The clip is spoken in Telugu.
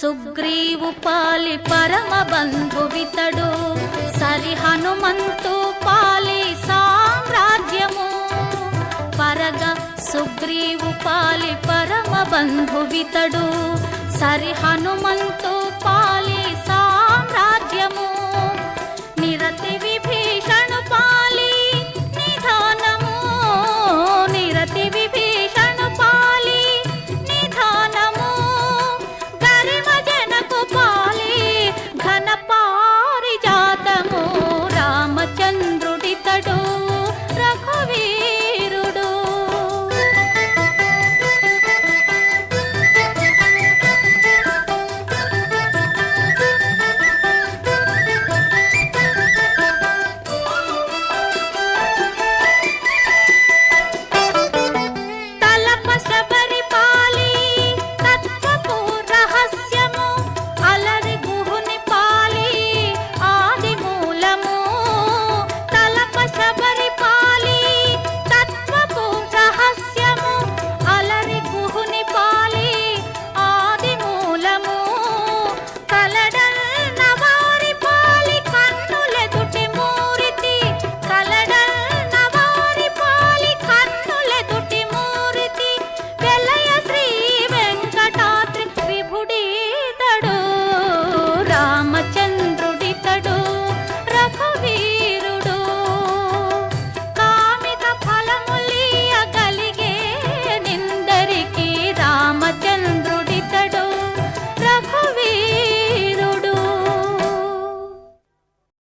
సుగ్రీవు పాలి పరమ బంధువితడు. సరి హనుమంతు పాలి సామ్రాజ్యము. పరగ సుగ్రీవు పాలి పరమ బంధువితడు. సరి హనుమంతు పాలి